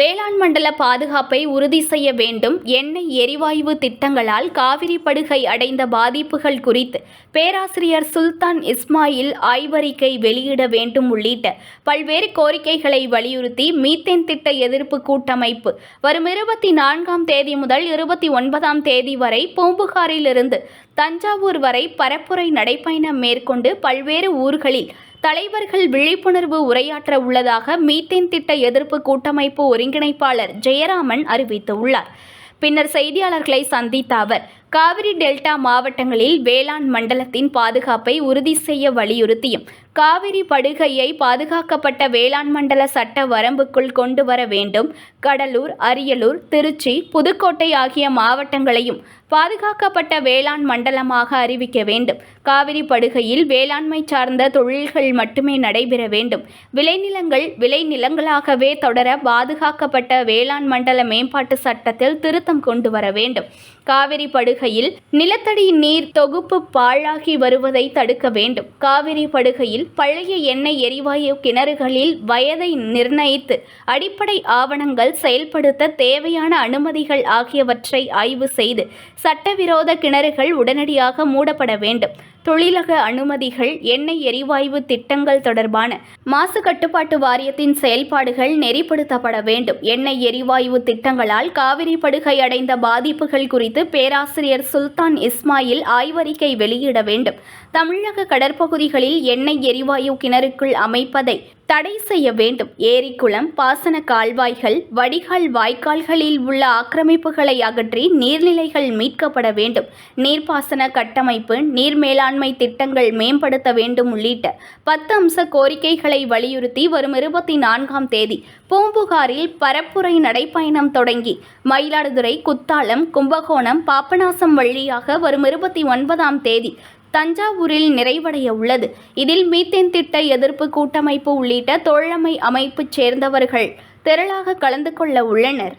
வேளாண் மண்டல பாதுகாப்பை உறுதி செய்ய வேண்டும். எண்ணெய் எரிவாயு திட்டங்களால் காவிரி படுகை அடைந்த பாதிப்புகள் குறித்து பேராசிரியர் சுல்தான் இஸ்மாயில் ஆய்வறிக்கை வெளியிட வேண்டும் உள்ளிட்ட பல்வேறு கோரிக்கைகளை வலியுறுத்தி மீத்தேன் திட்ட எதிர்ப்பு கூட்டமைப்பு வரும் இருபத்தி நான்காம் தேதி முதல் இருபத்தி ஒன்பதாம் தேதி வரை பூம்புகாரிலிருந்து தஞ்சாவூர் வரை பரப்புரை நடைப்பயணம் மேற்கொண்டு பல்வேறு ஊர்களில் தலைவர்கள் விழிப்புணர்வு உரையாற்ற உள்ளதாக மீத்தேன் திட்ட எதிர்ப்பு கூட்டமைப்பு ஒருங்கிணைப்பாளர் ஜெயராமன் அறிவித்துள்ளார். பின்னர் செய்தியாளர்களை சந்தித்த அவர் காவிரி டெல்டா மாவட்டங்களில் வேளாண் மண்டலத்தின் பாதுகாப்பை உறுதி செய்ய வலியுறுத்தியும் காவிரி படுகையை பாதுகாக்கப்பட்ட வேளாண் மண்டல சட்ட வரம்புக்குள் கொண்டு வர வேண்டும். கடலூர் அரியலூர் திருச்சி புதுக்கோட்டை ஆகிய மாவட்டங்களையும் பாதுகாக்கப்பட்ட வேளாண் மண்டலமாக அறிவிக்க வேண்டும். காவிரி படுகையில் வேளாண்மை சார்ந்த தொழில்கள் மட்டுமே நடைபெற வேண்டும். விளைநிலங்கள் விளைநிலங்களாகவே தொடர பாதுகாக்கப்பட்ட வேளாண் மண்டல மேம்பாட்டு சட்டத்தில் திருத்தம் கொண்டு வர வேண்டும். காவிரி படுகை படுகையில் நிலத்தடி நீர் தொகுப்பு பாழாகி வருவதை தடுக்க வேண்டும். காவிரி படுகையில் பழைய எண்ணெய் எரிவாயு கிணறுகளில் வயதை நிர்ணயித்து அடிப்படை ஆவணங்கள் செயல்படுத்த தேவையான அனுமதிகள் ஆகியவற்றை ஆய்வு செய்து சட்டவிரோத கிணறுகள் உடனடியாக மூடப்பட வேண்டும். தொழிலக அனுமதிகள் எண்ணெய் எரிவாயு திட்டங்கள் தொடர்பான மாசு கட்டுப்பாட்டு வாரியத்தின் செயல்பாடுகள் நெறிப்படுத்தப்பட வேண்டும். எண்ணெய் எரிவாயு திட்டங்களால் காவிரி படுகை அடைந்த பாதிப்புகள் குறித்து பேராசிரியர் சுல்தான் இஸ்மாயில் ஆய்வறிக்கை வெளியிட வேண்டும். தமிழக கடற்பகுதிகளில் எண்ணெய் எரிவாயு கிணறுக்குள் அமைப்பதை தடை செய்ய வேண்டும். ஏரிக்குளம் பாசன கால்வாய்கள் வடிகால் வாய்க்கால்களில் உள்ள ஆக்கிரமிப்புகளை அகற்றி நீர்நிலைகள் மீட்கப்பட வேண்டும். நீர்ப்பாசன கட்டமைப்பு நீர் மேலாண்மை திட்டங்கள் மேம்படுத்த வேண்டும் உள்ளிட்ட பத்து அம்ச கோரிக்கைகளை வலியுறுத்தி வரும் இருபத்தி நான்காம் தேதி பூம்புகாரில் பரப்புரை நடைப்பயணம் தொடங்கி மயிலாடுதுறை குத்தாலம் கும்பகோணம் பாபநாசம் வழியாக வரும் இருபத்தி ஒன்பதாம் தேதி தஞ்சாவூரில் நிறைவடைய உள்ளது. இதில் மீத்தேன் திட்ட எதிர்ப்பு கூட்டமைப்பு உள்ளிட்ட தோழமை அமைப்பு சேர்ந்தவர்கள் திரளாக கலந்து கொள்ள உள்ளனர்.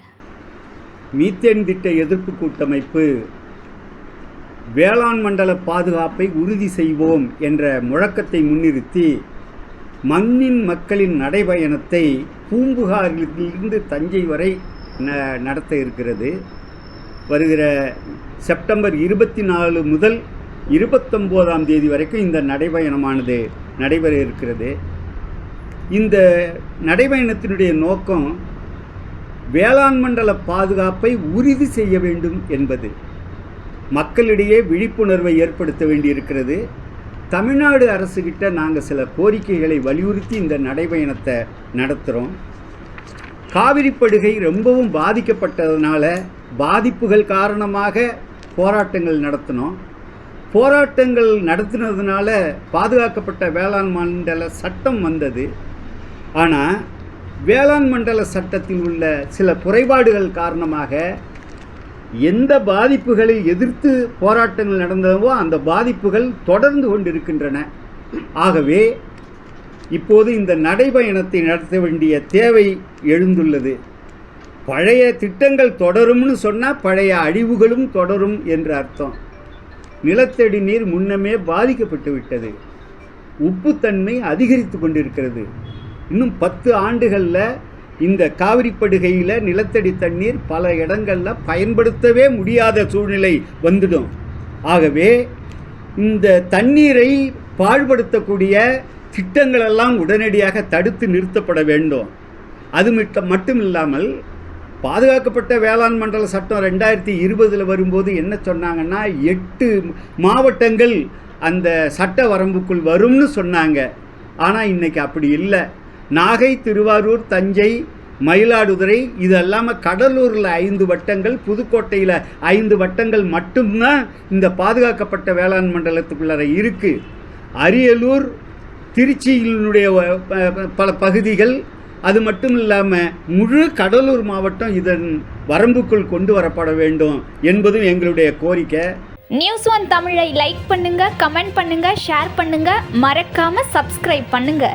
மீத்தேன் திட்ட எதிர்ப்பு கூட்டமைப்பு வேளாண் மண்டல பாதுகாப்பை உறுதி செய்வோம் என்ற முழக்கத்தை முன்னிறுத்தி மண்ணின் மக்களின் நடைபயணத்தை பூம்புகாரிலிருந்து தஞ்சை வரை ந- நடத்த இருக்கிறது. வருகிற செப்டம்பர் இருபத்தி நாலு முதல் இருபத்தொம்போதாம் தேதி வரைக்கும் இந்த நடைபயணமானது நடைபெற இருக்கிறது இந்த நடைபயணத்தினுடைய நோக்கம் வேளாண் மண்டல பாதுகாப்பை உறுதி செய்ய வேண்டும் என்பது. மக்களிடையே விழிப்புணர்வை ஏற்படுத்த வேண்டியிருக்கிறது. தமிழ்நாடு அரசுகிட்ட நாங்கள் சில கோரிக்கைகளை வலியுறுத்தி இந்த நடைபயணத்தை நடத்துகிறோம் காவிரி படுகை ரொம்பவும் பாதிக்கப்பட்டதுனால பாதிப்புகள் காரணமாக போராட்டங்கள் நடத்தினோம். போராட்டங்கள் நடத்தினதுனால பாதுகாக்கப்பட்ட வேளாண் மண்டல சட்டம் வந்தது. ஆனால் வேளாண் மண்டல சட்டத்தில் உள்ள சில குறைபாடுகள் காரணமாக எந்த பாதிப்புகளை எதிர்த்து போராட்டங்கள் நடந்ததவோ அந்த பாதிப்புகள் தொடர்ந்து கொண்டிருக்கின்றன. ஆகவே இப்போது இந்த நடைபயணத்தை நடத்த வேண்டிய தேவை எழுந்துள்ளது. பழைய திட்டங்கள் தொடரும்னு சொன்னால் பழைய அழிவுகளும் தொடரும் என்று அர்த்தம். நிலத்தடி நீர் முன்னமே பாதிக்கப்பட்டு விட்டது உப்புத்தன்மை அதிகரித்து கொண்டிருக்கிறது. இன்னும் பத்து ஆண்டுகளில் இந்த காவிரிப்படுகையில் நிலத்தடி தண்ணீர் பல இடங்களில் பயன்படுத்தவே முடியாத சூழ்நிலை வந்துடும். ஆகவே இந்த தண்ணீரை பாழ்படுத்தக்கூடிய திட்டங்களெல்லாம் உடனடியாக தடுத்து நிறுத்தப்பட வேண்டும். அது மட்டும் இல்லாமல் பாதுகாக்கப்பட்ட வேளாண் மண்டல சட்டம் ரெண்டாயிரத்தி இருபதில் வரும்போது என்ன சொன்னாங்கன்னா எட்டு மாவட்டங்கள் அந்த சட்ட வரம்புக்குள் வரும்னு சொன்னாங்க. ஆனால் இன்னைக்கு அப்படி இல்லை. நாகை திருவாரூர் தஞ்சை மயிலாடுதுறை இது இல்லாமல் கடலூரில் ஐந்து வட்டங்கள் புதுக்கோட்டையில் ஐந்து வட்டங்கள் மட்டும்தான் இந்த பாதுகாக்கப்பட்ட வேளாண் மண்டலத்துக்குள்ளார இருக்குது அரியலூர் திருச்சியினுடைய பல பகுதிகள் அது மட்டும் இல்லாமல் முழு கடலூர் மாவட்டம் இதன் வரம்புக்குள் கொண்டு வரப்பட வேண்டும் என்பதும் எங்களுடைய கோரிக்கை. நியூஸ் ஒன் தமிழை லைக் பண்ணுங்க கமெண்ட் பண்ணுங்க ஷேர் பண்ணுங்க. மறக்காம சப்ஸ்கிரைப் பண்ணுங்க.